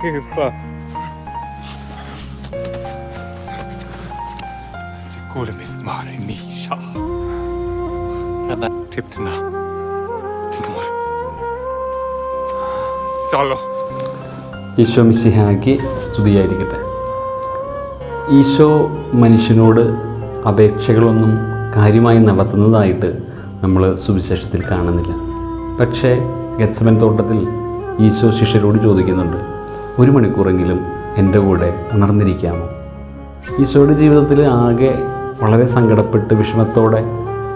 Chyba. تقول مسمار ميشا تبتنا تمور ചലോ ഈശോ മിശിഹായ്ക്ക് സ്തുതിയായിരിക്കട്ടെ ഈശോ മനുഷ്യനോട് അപേക്ഷകളൊന്നും കാര്യമായി നടത്തുന്നതായിട്ട് നമ്മൾ സുവിശേഷത്തിൽ കാണുന്നില്ല പക്ഷേ ഗത്സമൻ തോട്ടത്തിൽ ഈശോ ശിഷ്യരോട് ചോദിക്കുന്നുണ്ട് ഒരു മണിക്കൂറെങ്കിലും എന്റെ കൂടെ ഉണർന്നിരിക്കാമോ? ഈശോയുടെ ജീവിതത്തിൽ ആകെ വളരെ സങ്കടപ്പെട്ട് വിഷമത്തോടെ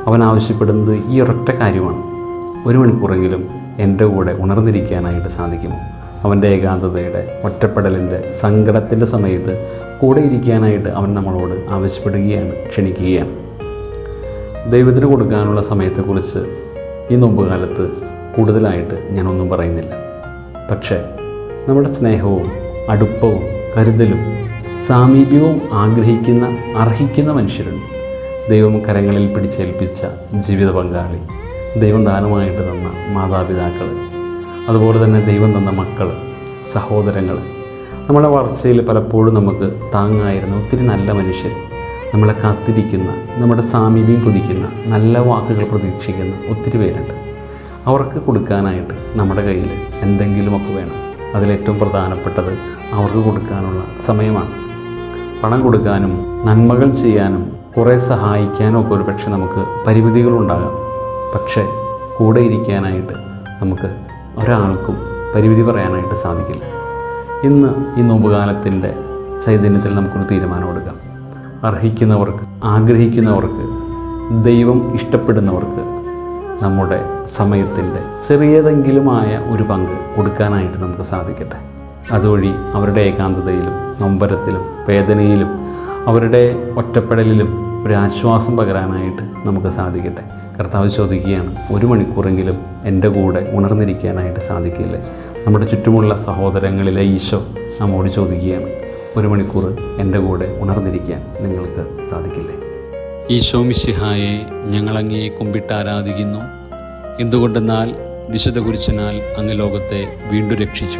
അവൻ ആവശ്യപ്പെടുന്നത് ഈ ഒരൊറ്റ കാര്യമാണ്. ഒരു മണിക്കൂറെങ്കിലും എന്റെ കൂടെ ഉണർന്നിരിക്കാനായിട്ട് സാധിക്കുമോ? അവന്റെ ഏകാന്തതയുടെ ഒറ്റപ്പെടലിന്റെ സങ്കടത്തിന്റെ സമയത്ത് കൂടെ ഇരിക്കാനായിട്ട് അവൻ നമ്മളോട് ആവശ്യപ്പെടുകയാണ് ക്ഷണിക്കുകയാണ്. ദൈവത്തിന് കൊടുക്കാനുള്ള സമയത്തെക്കുറിച്ച് ഈ നോമ്പുകാലത്ത് കൂടുതലായിട്ട് ഞാനൊന്നും പറയുന്നില്ല. പക്ഷേ നമ്മുടെ സ്നേഹവും അടുപ്പവും കരുതലും സാമീപ്യവും ആഗ്രഹിക്കുന്ന അർഹിക്കുന്ന മനുഷ്യരുണ്ട്. ദൈവം കരങ്ങളിൽ പിടിച്ചേൽപ്പിച്ച ജീവിത പങ്കാളി. ദൈവം ദാനമായിട്ട് തന്ന മാതാപിതാക്കൾ അതുപോലെ തന്നെ ദൈവം തന്ന മക്കൾ സഹോദരങ്ങൾ നമ്മുടെ വളർച്ചയിൽ പലപ്പോഴും നമുക്ക് താങ്ങായിരുന്ന ഒത്തിരി നല്ല മനുഷ്യർ. നമ്മളെ കാത്തിരിക്കുന്ന നമ്മുടെ സാമീപ്യം കുതിക്കുന്ന നല്ല വാക്കുകൾ പ്രതീക്ഷിക്കുന്ന ഒത്തിരി പേരുണ്ട്. അവർക്ക് കൊടുക്കാനായിട്ട് നമ്മുടെ കയ്യിൽ എന്തെങ്കിലുമൊക്കെ വേണം. അതിലേറ്റവും പ്രധാനപ്പെട്ടത് അവർക്ക് കൊടുക്കാനുള്ള സമയമാണ്. പണം കൊടുക്കാനും നന്മകൾ ചെയ്യാനും കുറേ സഹായിക്കാനും ഒക്കെ ഒരു പക്ഷേ നമുക്ക് പരിമിതികളുണ്ടാകാം. പക്ഷേ കൂടെ ഇരിക്കാനായിട്ട് നമുക്ക് ഒരാൾക്കും പരിമിതി പറയാനായിട്ട് സാധിക്കില്ല. ഇന്ന് ഈ നോമ്പുകാലത്തിന്റെ ചൈതന്യത്തിൽ നമുക്കൊരു തീരുമാനം തീരുമാനമെടുക്കാം അർഹിക്കുന്നവർക്ക് ആഗ്രഹിക്കുന്നവർക്ക് ദൈവം ഇഷ്ടപ്പെടുന്നവർക്ക് നമ്മുടെ സമയത്തിന്റെ ചെറിയതെങ്കിലുമായ ഒരു പങ്ക് കൊടുക്കാനായിട്ട് നമുക്ക് സാധിക്കട്ടെ. അതുവഴി അവരുടെ ഏകാന്തതയിലും നൊമ്പരത്തിലും വേദനയിലും അവരുടെ ഒറ്റപ്പെടലിലും ഒരു ആശ്വാസം പകരാനായിട്ട് നമുക്ക് സാധിക്കട്ടെ. കർത്താവ് ചോദിക്കുകയാണ് ഒരു മണിക്കൂറെങ്കിലും എന്റെ കൂടെ ഉണർന്നിരിക്കാനായിട്ട് സാധിക്കില്ലേ? നമ്മുടെ ചുറ്റുമുള്ള സഹോദരങ്ങളിലെ ഈശോ നമ്മോട് ചോദിക്കുകയാണ് ഒരു മണിക്കൂർ എന്റെ കൂടെ ഉണർന്നിരിക്കാൻ നിങ്ങൾക്ക് സാധിക്കില്ലേ? ഈശോ മിശിഹായെ ഞങ്ങളങ്ങയെ കുമ്പിട്ട് ആരാധിക്കുന്നു എന്തുകൊണ്ടെന്നാൽ വിശുദ്ധ കുരിശനാൽ അങ്ങ് ലോകത്തെ വീണ്ടും രക്ഷിച്ചു.